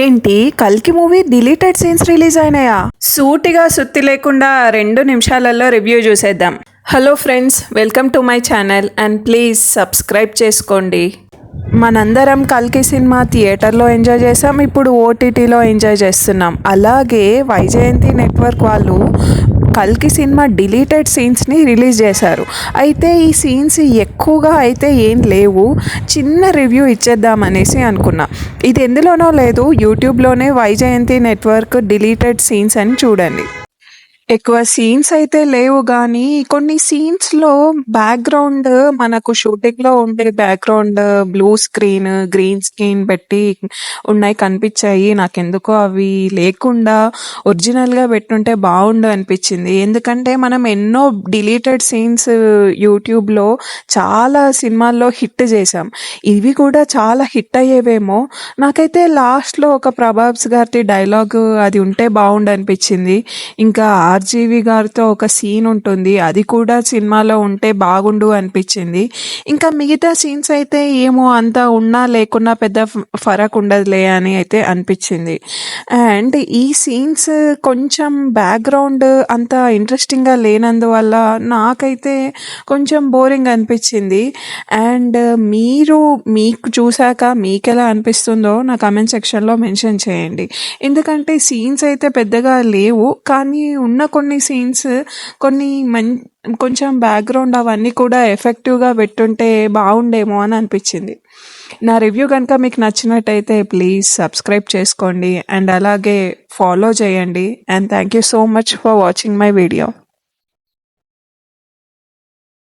ఏంటి? కల్కి movie deleted scenes release అయినాయా? సూటిగా సుత్తి లేకుండా రెండు నిమిషాలలో రివ్యూ చూసేద్దాం. Hello friends welcome to my channel and please subscribe చేసుకోండి. మనందరం కల్కి సినిమా థియేటర్లో ఎంజాయ్ చేసాం ఇప్పుడు ఓటీటీలో ఎంజాయ్ చేస్తున్నాం. అలాగే వైజయంతి నెట్వర్క్ వాళ్ళు కల్కి సినిమా డిలీటెడ్ సీన్స్ని రిలీజ్ చేశారు. అయితే ఈ సీన్స్ ఎక్కువగా అయితే ఏం లేవు చిన్న రివ్యూ ఇచ్చేద్దామనేసి అనుకున్నా. ఇది ఎందులోనో లేదు యూట్యూబ్లోనే వైజయంతి నెట్వర్క్ డిలీటెడ్ సీన్స్ అని చూడండి. ఎక్కువ సీన్స్ అయితే లేవు కానీ కొన్ని సీన్స్లో బ్యాక్గ్రౌండ్ మనకు షూటింగ్లో ఉండే background blue screen green screen పెట్టి ఉన్నాయి కనిపించాయి. నాకెందుకో అవి లేకుండా ఒరిజినల్గా పెట్టుంటే బాగుండు అనిపించింది. ఎందుకంటే మనం ఎన్నో డిలీటెడ్ సీన్స్ యూట్యూబ్లో చాలా సినిమాల్లో హిట్ చేసాం ఇవి కూడా చాలా హిట్ అయ్యేవేమో. నాకైతే లాస్ట్లో ఒక ప్రభాస్ గారి డైలాగ్ అది ఉంటే బాగుండు అనిపించింది. ఇంకా ఆర్జీవి గారితో ఒక సీన్ ఉంటుంది. అది కూడా సినిమాలో ఉంటే బాగుండు అనిపించింది. ఇంకా మిగతా సీన్స్ అయితే ఏమో అంత ఉన్నా లేకున్నా పెద్ద ఫరక్ ఉండదులే అని అయితే అనిపించింది. అండ్ ఈ సీన్స్ కొంచెం బ్యాక్గ్రౌండ్ అంత ఇంట్రెస్టింగ్గా లేనందువల్ల నాకైతే కొంచెం బోరింగ్ అనిపించింది. అండ్ మీరు మీకు చూశాక మీకు ఎలా అనిపిస్తుందో నా కమెంట్ సెక్షన్లో మెన్షన్ చేయండి. ఎందుకంటే సీన్స్ అయితే పెద్దగా లేవు కానీ ఉన్న కొన్ని సీన్స్ కొన్ని మం కొంచెం బ్యాక్గ్రౌండ్ అవన్నీ కూడా ఎఫెక్టివ్గా పెట్టుంటే బాగుండేమో అని అనిపించింది. నా రివ్యూ కనుక మీకు నచ్చినట్టయితే ప్లీజ్ సబ్స్క్రైబ్ చేసుకోండి. అండ్ అలాగే ఫాలో చేయండి. And thank you so much for watching my video